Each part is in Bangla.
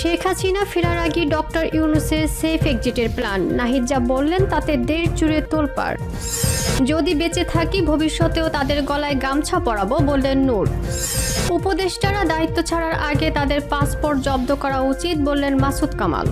শেখ হাসিনা ফেরার আগে ডক্টর ইউনুসের সেফ এক্সিটের প্ল্যান। নাহিদ যা বললেন, তাতে দেড় চুড়ে তোলপাড়। যদি বেঁচে থাকি, ভবিষ্যতেও তাদের গলায় গামছা পরাবো, বললেন নূর। উপদেষ্টারা দায়িত্ব ছাড়ার আগে তাদের পাসপোর্ট জব্দ করা উচিত বললেন মাসুদ কামাল।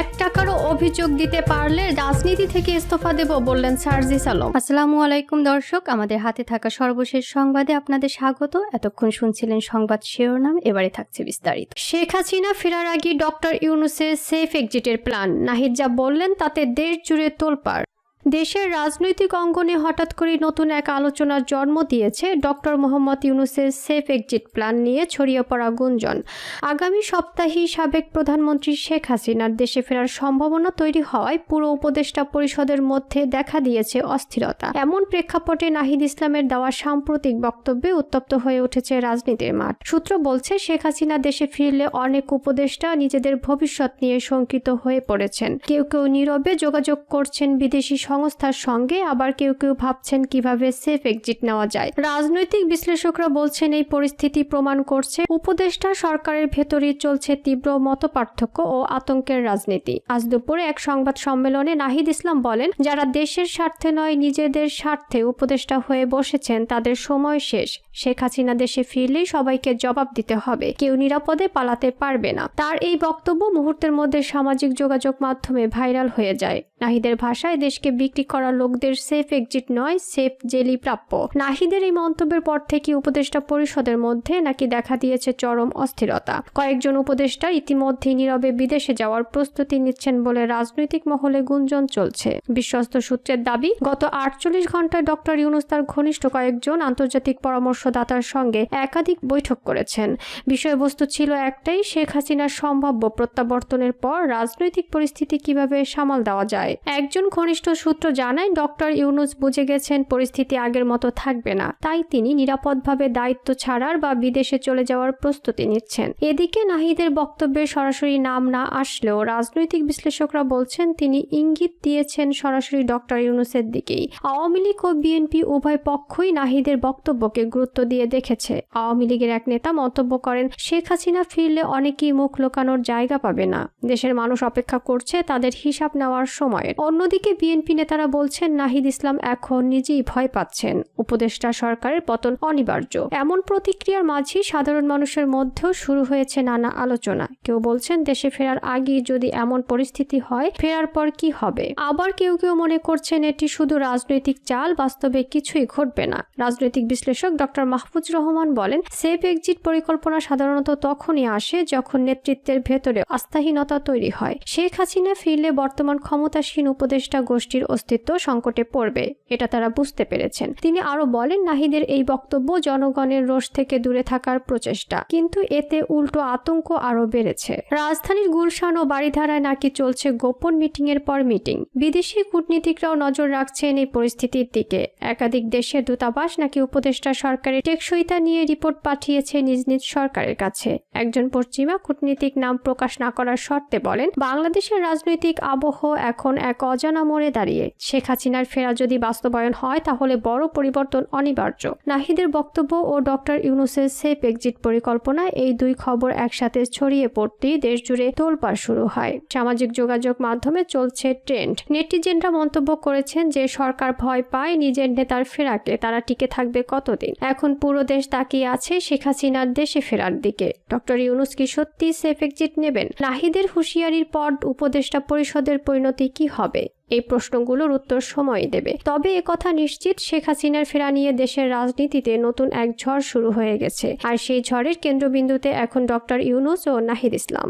এক টাকারও অভিযোগ দিতে পারলে রাজনীতি থেকে ইস্তফা দেব বললেন সার্জিস আলম। আসসালামু আলাইকুম দর্শক, আমাদের হাতে থাকা সর্বশেষ সংবাদে আপনাদের স্বাগত। এতক্ষণ শুনছিলেন সংবাদ শিরোনাম, এবারে থাকছে বিস্তারিত। শেখ হাসিনা ফেরার আগে ডক্টর ইউনুসের সেফ এক্সিটের প্ল্যান। নাহিদ যা বললেন, তাতে দেশ জুড়ে তোলপাড়। দেশের রাজনৈতিক অঙ্গনে হঠাৎ করে নতুন এক আলোচনার জন্ম দিয়েছে ডক্টর মোহাম্মদ ইউনুসের সেফ এক্সিট প্ল্যান নিয়ে ছড়িয়ে পড়া গুঞ্জন। আগামী সপ্তাহেই সাবেক প্রধানমন্ত্রী শেখ হাসিনার দেশে ফেরার সম্ভাবনা তৈরি হওয়ায় পুরো উপদেষ্টা পরিষদের মধ্যে দেখা দিয়েছে অস্থিরতা। এমন প্রেক্ষাপটে নাহিদ ইসলামের দেওয়া সাম্প্রতিক বক্তব্যে উত্তপ্ত হয়ে উঠেছে রাজনীতির মাঠ। সূত্র বলছে, শেখ হাসিনা দেশে ফিরলে অনেক উপদেষ্টা নিজেদের ভবিষ্যৎ নিয়ে শঙ্কিত হয়ে পড়েছেন। কেউ কেউ নীরবে যোগাযোগ করছেন বিদেশি সংস্থার সঙ্গে আবার কেউ কেউ ভাবছেন কীভাবে সেফ এক্সিট নেওয়া যায়। রাজনৈতিক বিশ্লেষকরা বলছেন এই পরিস্থিতি প্রমাণ করছে উপদেষ্টা সরকারের ভেতরেই চলছে তীব্র মতপার্থক্য ও আতঙ্কের রাজনীতি। আজ দুপুরে এক সংবাদ সম্মেলনে নাহিদ ইসলাম বলেন, যারা দেশের স্বার্থে নয়, নিজেদের স্বার্থে উপদেষ্টা হয়ে বসেছেন, তাদের সময় শেষ। শেখ হাসিনা দেশে ফিরলেই সবাইকে জবাব দিতে হবে। কেউ নিরাপদে পালাতে পারবে না। তার এই বক্তব্য মুহূর্তের মধ্যে সামাজিক যোগাযোগ মাধ্যমে ভাইরাল হয়ে যায়। নাহিদের ভাষায় দেশকে বিক্রি করা লোকদের সেফ এক্সিট নয় সেফ জেলি প্রাপ্য। নাহিদের এই মন্তব্যের পর থেকে উপদেষ্টা পরিষদের মধ্যে নাকি দেখা দিয়েছে চরম অস্থিরতা। কয়েকজন উপদেষ্টা ইতিমধ্যে নীরবে বিদেশে যাওয়ার প্রস্তুতি নিচ্ছেন বলে রাজনৈতিক মহলে গুঞ্জন চলছে। বিশ্বস্ত সূত্রের দাবি, গত আটচল্লিশ ঘন্টায় ডক্টর ইউনুস তার ঘনিষ্ঠ কয়েকজন আন্তর্জাতিক পরামর্শদাতার সঙ্গে একাধিক বৈঠক করেছেন। বিষয়বস্তু ছিল একটাই, শেখ হাসিনার সম্ভাব্য প্রত্যাবর্তনের পর রাজনৈতিক পরিস্থিতি কীভাবে সামাল দেওয়া যায়। একজন ঘনিষ্ঠ সূত্র জানায়, ডক্টর ইউনুস বুঝে গেছেন পরিস্থিতি আগের মতো থাকবে না। তাই তিনি নিরাপদভাবে দায়িত্ব ছাড়ার বা বিদেশে চলে যাওয়ার প্রস্তুতি নিচ্ছেন। এদিকে নাহিদের বক্তব্যে সরাসরি নাম না আসলেও রাজনৈতিক বিশ্লেষকরা বলছেন, তিনি ইঙ্গিত দিয়েছেন সরাসরি ডক্টর ইউনুসের দিকেই। আওয়ামী লীগ ও বিএনপি উভয় পক্ষই নাহিদের বক্তব্যকে গুরুত্ব দিয়ে দেখেছে। আওয়ামী লীগের এক নেতা মন্তব্য করেন, শেখ হাসিনা ফিরলে অনেকেই মুখ লোকানোর জায়গা পাবে না। দেশের মানুষ অপেক্ষা করছে, তাদের হিসাব নেওয়ার সময়ের। অন্যদিকে বিএনপি নেতারা বলছেন, নাহিদ ইসলাম এখন নিজেই ভয় পাচ্ছেন। উপদেষ্টা সরকারের পতন অনিবার্য। এমন প্রতিক্রিয়ার মাঝেই সাধারণ মানুষের মধ্যেও শুরু হয়েছে নানা আলোচনা। কেউ বলছেন, দেশে ফেরার আগেই যদি এমন পরিস্থিতি হয়, ফেরার পর কি হবে? আবার কেউ কেউ মনে করছেন, এটি শুধু রাজনৈতিক চাল, বাস্তবে কিছুই ঘটবে না। রাজনৈতিক বিশ্লেষক ডক্টর মাহফুজ রহমান বলেন, সেফ এক্সিট পরিকল্পনা সাধারণত তখনই আসে যখন নেতৃত্বের ভেতরে আস্থাহীনতা তৈরি হয়। শেখ হাসিনা ফিরলে বর্তমান ক্ষমতাসীন উপদেষ্টা গোষ্ঠীর অস্তিত্ব সংকটে পড়বে, এটা তারা বুঝতে পেরেছেন। তিনি আরও বলেন, নাহিদের এই বক্তব্য জনগণের রোষ থেকে দূরে থাকার প্রচেষ্টা, কিন্তু এতে উল্টো আতঙ্ক আরও বেড়েছে। রাজধানীর গুলশান ও বাড়িধারায় নাকি চলছে গোপন মিটিং এর পর মিটিং। বিদেশি কূটনীতিকরাও নজর রাখছেন এই পরিস্থিতির দিকে। একাধিক দেশের দূতাবাস নাকি উপদেষ্টা সরকারের টেকসইতা নিয়ে রিপোর্ট পাঠিয়েছে নিজ নিজ সরকারের কাছে। একজন পশ্চিমা কূটনীতিক নাম প্রকাশ না করার শর্তে বলেন, বাংলাদেশের রাজনৈতিক আবহ এখন এক অজানা মোড়ে দাঁড়িয়ে। শেখ হাসিনার ফেরা যদি বাস্তবায়ন হয়, তাহলে বড় পরিবর্তন অনিবার্য। নাহিদের বক্তব্য ও ডক্টর ইউনুসের সেফ এক্সিট পরিকল্পনা এই দুই খবর একসাথে ছড়িয়ে পড়তেই দেশ জুড়ে তোলপাড় শুরু হয়। সামাজিক যোগাযোগ মাধ্যমে চলছে ট্রেন্ড। নেটিজেনরা মন্তব্য করেছেন যে, সরকার ভয় পায় নিজের নেতার ফেরাকে। তারা টিকে থাকবে কতদিন? এখন পুরো দেশ তাকিয়ে আছে শেখ হাসিনার দেশে ফেরার দিকে। ডক্টর ইউনুস কি সত্যি সেফ এক্সিট নেবেন? নাহিদের হুঁশিয়ারির পর উপদেষ্টা পরিষদের পরিণতি কি হবে। এই প্রশ্নগুলোর উত্তর সময় দেবে। তবে একথা নিশ্চিত শেখ হাসিনার ফেরা নিয়ে দেশের রাজনীতিতে নতুন এক ঝড় শুরু হয়ে গেছে। আর সেই ঝড়ের কেন্দ্রবিন্দুতে এখন ডক্টর ইউনুস ও নাহিদ ইসলাম।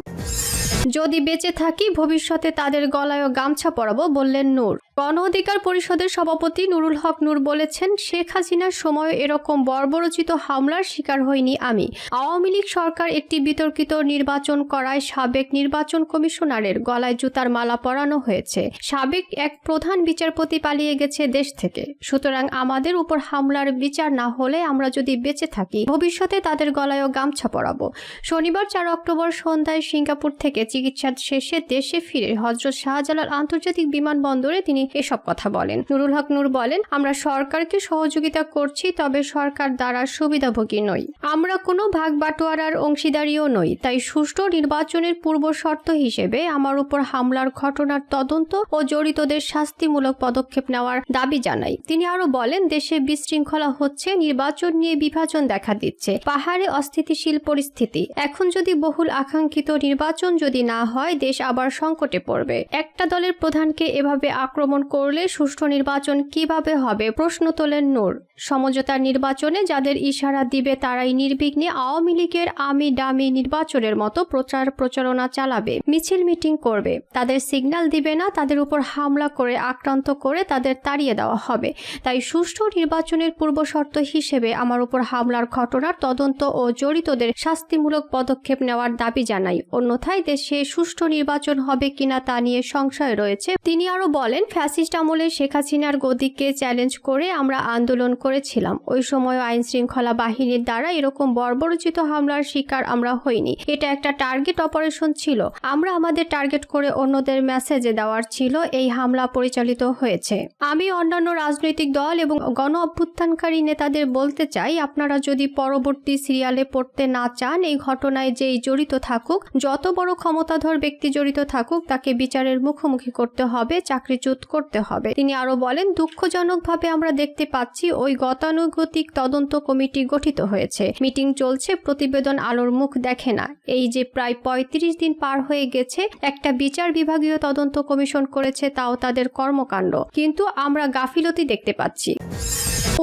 যদি বেঁচে থাকি, ভবিষ্যতে তাদের গলায়ও গামছা পরাবো, বললেন নূর। গণ অধিকার পরিষদের সভাপতি নুরুল হক নূর বলেছেন, শেখ হাসিনার সময় এরকম বর্বরচিত হামলার শিকার হয়নি আমি। আওয়ামী লীগ সরকার একটি বিতর্কিত নির্বাচন করায় সাবেক নির্বাচন কমিশনারের গলায় জুতার মালা পরানো হয়েছে। সাবেক এক প্রধান বিচারপতি পালিয়ে গেছে দেশ থেকে। সুতরাং আমাদের উপর হামলার বিচার না হলে আমরা যদি বেঁচে থাকি, ভবিষ্যতে তাদের গলায়ও গামছা পরাবো। শনিবার চার অক্টোবর সন্ধ্যায় সিঙ্গাপুর থেকে চিকিৎসা শেষে দেশে ফিরে হজরত শাহজালাল আন্তর্জাতিক বিমানবন্দরে তিনি এসব কথা বলেন। নুরুল হক নূর বলেন, আমরা সরকারকে সহযোগিতা করছি, তবে সরকার দ্বারা সুবিধাভোগী নই। আমরা কোনো ভাগ বাটোয়ারার অংশীদারিও নই, তাই সুষ্ঠু নির্বাচনের পূর্ব শর্ত হিসেবে আমার উপর হামলার ঘটনার তদন্ত ও জড়িতদের শাস্তিমূলক পদক্ষেপ নেওয়ার দাবি জানাই তিনি আরও বলেন, দেশে বিশৃঙ্খলা হচ্ছে, নির্বাচন নিয়ে বিভাজন দেখা দিচ্ছে। পাহাড়ে অস্থিতিশীল পরিস্থিতি। এখন যদি বহুল আকাঙ্ক্ষিত নির্বাচন যদি না হয়, দেশ আবার সংকটে পড়বে। একটা দলের প্রধানকে এভাবে আক্রমণ করলে সুষ্ঠু নির্বাচন কীভাবে হবে, প্রশ্ন তোলেন নূর। সমঝোতার নির্বাচনে যাদের ইশারা দিবে, তারাই নির্বিঘ্নে আওয়ামী লীগের আমি ডামি নির্বাচনের মতো প্রচার প্রচারণা চালাবে মিছিল মিটিং করবে। তাদের সিগন্যাল দিবে না, তাদের উপর হামলা করে আক্রান্ত করে তাদের তাড়িয়ে দেওয়া হবে। তাই সুষ্ঠু নির্বাচনের পূর্বশর্ত হিসেবে আমার উপর হামলার ঘটনার তদন্ত ও জড়িতদের শাস্তিমূলক পদক্ষেপ নেওয়ার দাবি জানাই। অন্যথায় দেশে সুষ্ঠু নির্বাচন হবে কিনা তা নিয়ে সংশয় রয়েছে। তিনি আরও বলেন, ফ্যাসিস্ট আমলে শেখ হাসিনার গদিকে চ্যালেঞ্জ করে আমরা আন্দোলন করেছিলাম। ওই সময় আইন শৃঙ্খলা বাহিনীর দ্বারা এরকম বর্বরচিত হামলার শিকার আমরা হইনি। এটা একটা টার্গেট অপারেশন ছিল। আমরা আমাদের টার্গেট করে অন্যদের মেসেজে দেওয়ার ছিল। এই হামলা পরিচালিত হয়েছে। আমি অন্যান্য রাজনৈতিক দল এবং গণ অভ্যুত্থানকারী নেতাদের বলতে চাই, আপনারা যদি পরবর্তী সিরিয়ালে পড়তে না চান, এই ঘটনায় যেই জড়িত থাকুক, যত বড় ক্ষমতাধর ব্যক্তি জড়িত থাকুক, তাকে বিচারের মুখোমুখি করতে হবে, চাকরিচ্যুত করতে হবে। তিনি আরও বলেন, দুঃখজনকভাবে আমরা দেখতে পাচ্ছি, ওই গতানুগতিক তদন্ত কমিটি গঠিত হয়েছে। মিটিং চলছে, প্রতিবেদন আলোর মুখ দেখে না। এই যে প্রায় পঁয়ত্রিশ দিন পার হয়ে গেছে, একটা বিচার বিভাগীয় তদন্ত কমিশন করেছে তাও তাদের কর্মকাণ্ড। কিন্তু আমরা গাফিলতি দেখতে পাচ্ছি।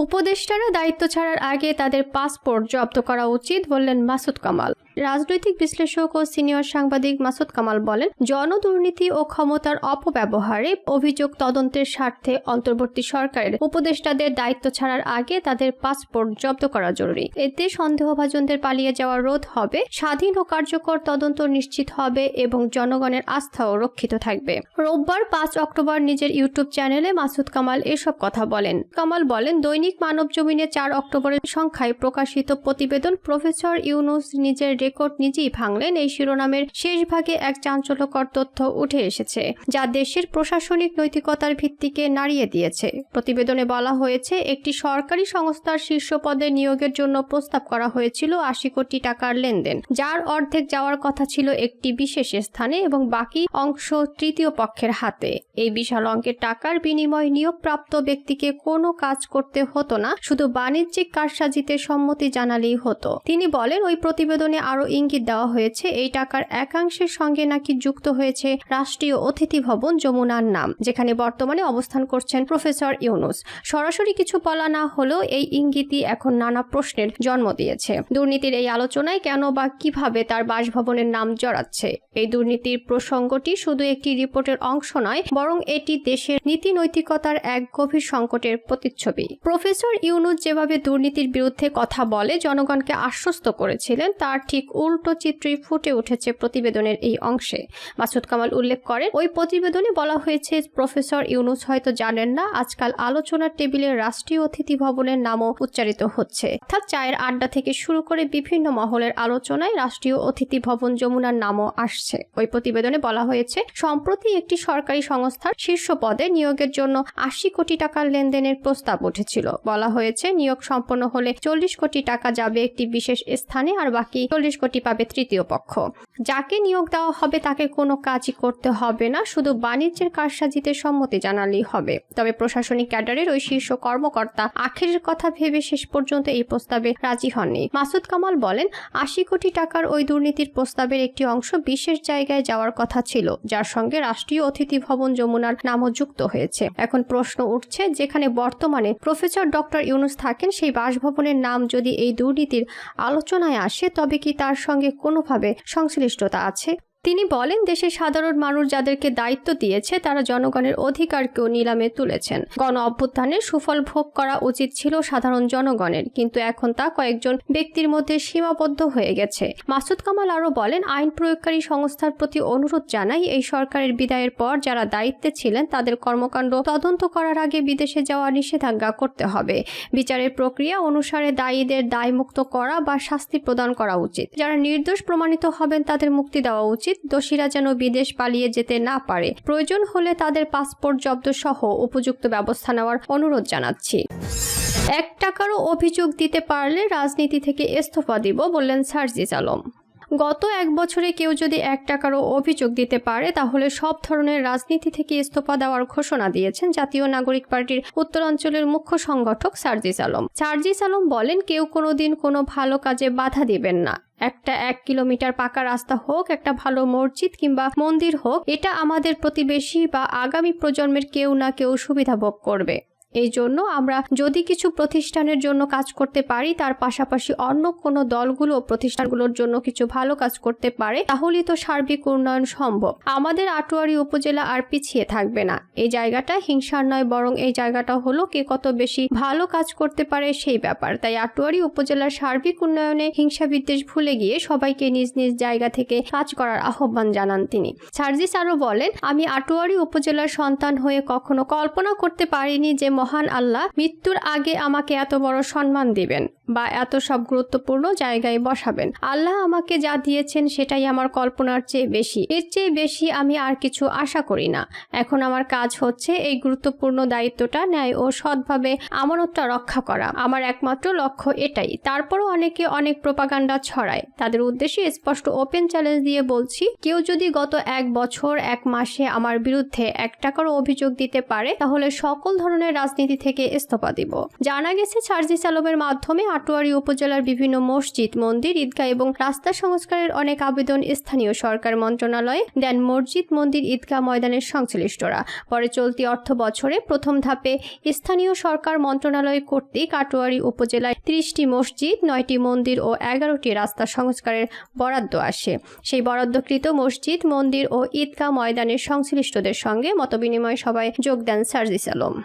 উপদেষ্টারা দায়িত্ব ছাড়ার আগে তাদের পাসপোর্ট জব্দ করা উচিত বললেন মাসুদ কামাল। রাজনৈতিক বিশ্লেষক ও সিনিয়র সাংবাদিক মাসুদ কামাল বলেন, জনদুর্নীতি ও ক্ষমতার অপব্যবহারে অভিযোগ তদন্তের স্বার্থে অন্তর্বর্তী সরকারের উপদেষ্টাদের দায়িত্ব ছাড়ার আগে তাদের পাসপোর্ট জব্দ করা জরুরি। এতে সন্দেহভাজনদের পালিয়ে যাওয়া রোধ হবে, স্বাধীন ও কার্যকর তদন্ত নিশ্চিত হবে এবং জনগণের আস্থাও রক্ষিত থাকবে। রোববার পাঁচ অক্টোবর নিজের ইউটিউব চ্যানেলে মাসুদ কামাল এসব কথা বলেন। কামাল বলেন, দৈনিক মানব জমিনে চার অক্টোবরের সংখ্যায় প্রকাশিত প্রতিবেদন প্রফেসর ইউনুস নিজের রেকর্ড নিজেই ভাঙলেন, এই শিরোনামের শেষ ভাগে এক চাঞ্চল্যকর তথ্য উঠে এসেছে, যা দেশের প্রশাসনিক নৈতিকতার ভিত্তিকে নাড়িয়ে দিয়েছে। প্রতিবেদনে বলা হয়েছে, একটি সরকারি সংস্থার শীর্ষ পদে নিয়োগের জন্য প্রস্তাব করা হয়েছিল আশি কোটি টাকার লেনদেন, যার অর্ধেক যাওয়ার কথা ছিল একটি বিশেষ স্থানে এবং বাকি অংশ তৃতীয় পক্ষের হাতে। এই বিশাল অঙ্কের টাকার বিনিময়ে নিয়োগপ্রাপ্ত ব্যক্তিকে কোনো কাজ করতে হতো না, শুধু বাণিজ্যিক কারসাজিতে সম্মতি জানালেই হতো। তিনি বলেন, ওই প্রতিবেদনে আরও ইঙ্গিত দেওয়া হয়েছে, এই টাকার একাংশের সঙ্গে নাকি যুক্ত হয়েছে রাষ্ট্রীয় অতিথি ভবন যমুনার নাম, যেখানে বর্তমানে অবস্থান করছেন প্রফেসর ইউনুস। সরাসরি কিছু বলা না হলেও এই ইঙ্গিতই এখন নানা প্রশ্নের জন্ম দিয়েছে। দুর্নীতির এই আলোচনায় কেন বা কীভাবে তার বাসভবনের নাম জড়াচ্ছে? এই দুর্নীতির প্রসঙ্গটি শুধু একটি রিপোর্টের অংশ নয়, বরং এটি দেশের নীতি নৈতিকতার এক গভীর সংকটের প্রতিচ্ছবি। প্রফেসর ইউনুস যেভাবে দুর্নীতির বিরুদ্ধে কথা বলে, জনগণকে আশ্বস্ত করেছিলেন, তার ঠিক উল্টো চিত্রই ফুটে উঠেছে প্রতিবেদনের এই অংশে। মাসুদ কামাল উল্লেখ করেন, ওই প্রতিবেদনে বলা হয়েছে, প্রফেসর ইউনুস হয়তো জানেন না, আজকাল আলোচনার টেবিলে রাষ্ট্রীয় অতিথি ভবনের নামও উচ্চারিত হচ্ছে। অর্থাৎ চায়ের আড্ডা থেকে শুরু করে বিভিন্ন মহলের আলোচনায় রাষ্ট্রীয় অতিথি ভবন যমুনার নামও আসছে। ওই প্রতিবেদনে বলা হয়েছে, সম্প্রতি একটি সরকারি সংস্থার শীর্ষ পদে নিয়োগের জন্য আশি কোটি টাকার লেনদেনের প্রস্তাব উঠেছিল। বলা হয়েছে, নিয়োগ সম্পন্ন হলে চল্লিশ কোটি টাকা যাবে একটি বিশেষ স্থানে আর বাকি চল্লিশ কোটি পাবে তৃতীয় পক্ষ। যাকে নিয়োগ দেওয়া হবে তাকে কোনো কাজই করতে হবে না, শুধু বাণিজ্যের কারসাজিতে সম্মতি জানালেই হবে। তবে প্রশাসনিক ক্যাডারের ওই শীর্ষ কর্মকর্তা আখেরের কথা ভেবে শেষ পর্যন্ত এই প্রস্তাবে রাজি হননি। মাসুদ কামাল বলেন, আশি কোটি টাকার ওই দুর্নীতির প্রস্তাবের একটি অংশ বিশেষ জায়গায় যাওয়ার কথা ছিল, যার সঙ্গে রাষ্ট্রীয় অতিথি ভবন যমুনার নামও যুক্ত হয়েছে। এখন প্রশ্ন উঠছে, যেখানে বর্তমানে প্রফেসর ডক্টর ইউনুস থাকেন, সেই বাসভবনের নাম যদি এই দুর্নীতির আলোচনায় আসে, তবে কি তার সঙ্গে কোনোভাবে সংশ্লিষ্টতা আছে? তিনি বলেন, দেশের সাধারণ মানুষ যাদেরকে দায়িত্ব দিয়েছে, তারা জনগণের অধিকারকেও নিলামে তুলেছেন। গণ অভ্যুত্থানের সুফল ভোগ করা উচিত ছিল সাধারণ জনগণের, কিন্তু এখন তা কয়েকজন ব্যক্তির মধ্যে সীমাবদ্ধ হয়ে গেছে। মাসুদ কামাল আরও বলেন, আইন প্রয়োগকারী সংস্থার প্রতি অনুরোধ জানাই, এই সরকারের বিদায়ের পর যারা দায়িত্বে ছিলেন, তাদের কর্মকাণ্ড তদন্ত করার আগে বিদেশে যাওয়া নিষেধাজ্ঞা করতে হবে। বিচারের প্রক্রিয়া অনুসারে দায়ীদের দায়মুক্ত করা বা শাস্তি প্রদান করা উচিত। যারা নির্দোষ প্রমাণিত হবেন, তাদের মুক্তি দেওয়া উচিত। দোষীরা যেন বিদেশ পালিয়ে যেতে না পারে। প্রয়োজন হলে তাদের পাসপোর্ট জব্দ সহ উপযুক্ত ব্যবস্থা নেওয়ার অনুরোধ জানাচ্ছি। এক টাকারও অভিযোগ দিতে পারলে রাজনীতি থেকে ইস্তফা দিব বললেন সার্জিজ আলম। গত এক বছরে কেউ যদি এক টাকারও অভিযোগ দিতে পারে, তাহলে সব ধরনের রাজনীতি থেকে ইস্তফা দেওয়ার ঘোষণা দিয়েছেন জাতীয় নাগরিক পার্টির উত্তরাঞ্চলের মুখ্য সংগঠক সার্জিস আলম। সার্জিস আলম বলেন, কেউ কোনোদিন কোনো ভালো কাজে বাধা দিবেন না। একটা এক কিলোমিটার পাকা রাস্তা হোক, একটা ভালো মসজিদ কিংবা মন্দির হোক, এটা আমাদের প্রতিবেশী বা আগামী প্রজন্মের কেউ না কেউ সুবিধা ভোগ করবে। এই জন্য আমরা যদি কিছু প্রতিষ্ঠানের জন্য কাজ করতে পারি, তার পাশাপাশি অন্য কোনো দলগুলো প্রতিষ্ঠানগুলোর জন্য কিছু ভালো কাজ করতে পারে, তাহলেই তো সার্বিক উন্নয়ন সম্ভব। আমাদের আটোয়ারি উপজেলা আর পিছিয়ে থাকবে না। এই জায়গাটা হিংসার নয়, বরং এই জায়গাটা হলো কে কত বেশি ভালো কাজ করতে পারে সেই ব্যাপার। তাই আটোয়ারি উপজেলার সার্বিক উন্নয়নে হিংসা বিদ্বেষ ভুলে গিয়ে সবাইকে নিজ নিজ জায়গা থেকে কাজ করার আহ্বান জানান তিনি। সার্জিস আরও বলেন, আমি আটোয়ারি উপজেলার সন্তান হয়ে কখনো কল্পনা করতে পারিনি যে মহান আল্লাহ মৃত্যুর আগে আমাকে এত বড় সম্মান দিবেন বা এত সব গুরুত্বপূর্ণ জায়গায় বসাবেন। আল্লাহ আমাকে যা দিয়েছেন সেটাই আমার কল্পনার চেয়ে বেশি। এর চেয়ে বেশি আমি আর কিছু আশা করি না। এখন আমার কাজ হচ্ছে এই গুরুত্বপূর্ণ দায়িত্বটা ন্যায় ও সৎভাবে আমানতটা রক্ষা করা। আমার একমাত্র লক্ষ্য এটাই। তারপরও অনেকে অনেক প্রোপাগান্ডা ছড়ায়। তাদের উদ্দেশ্যে স্পষ্ট ওপেন চ্যালেঞ্জ দিয়ে বলছি, কেউ যদি গত এক বছর, এক মাসে আমার বিরুদ্ধে এক টাকারও অভিযোগ দিতে পারে, তাহলে সকল ধরনের রাজনীতি থেকে ইস্তফা দিব। জানা গেছে সার্জিস আলমের মাধ্যমে আটোয়ারি উপজেলার বিভিন্ন মসজিদ, মন্দির, ঈদগাহ এবং রাস্তা সংস্কারের অনেক আবেদন স্থানীয় সরকার মন্ত্রণালয়ে দেন মসজিদ, মন্দির, ঈদগাহ ময়দানের সংশ্লিষ্টরা। পরে চলতি অর্থ বছরে প্রথম ধাপে স্থানীয় সরকার মন্ত্রণালয় কর্তৃক আটোয়ারি উপজেলায় ত্রিশটি মসজিদ, নয়টি মন্দির ও এগারোটি রাস্তা সংস্কারের বরাদ্দ আসে। সেই বরাদ্দকৃত মসজিদ, মন্দির ও ঈদগাহ ময়দানের সংশ্লিষ্টদের সঙ্গে মতবিনিময় সভায় যোগ দেন সার্জিস আলম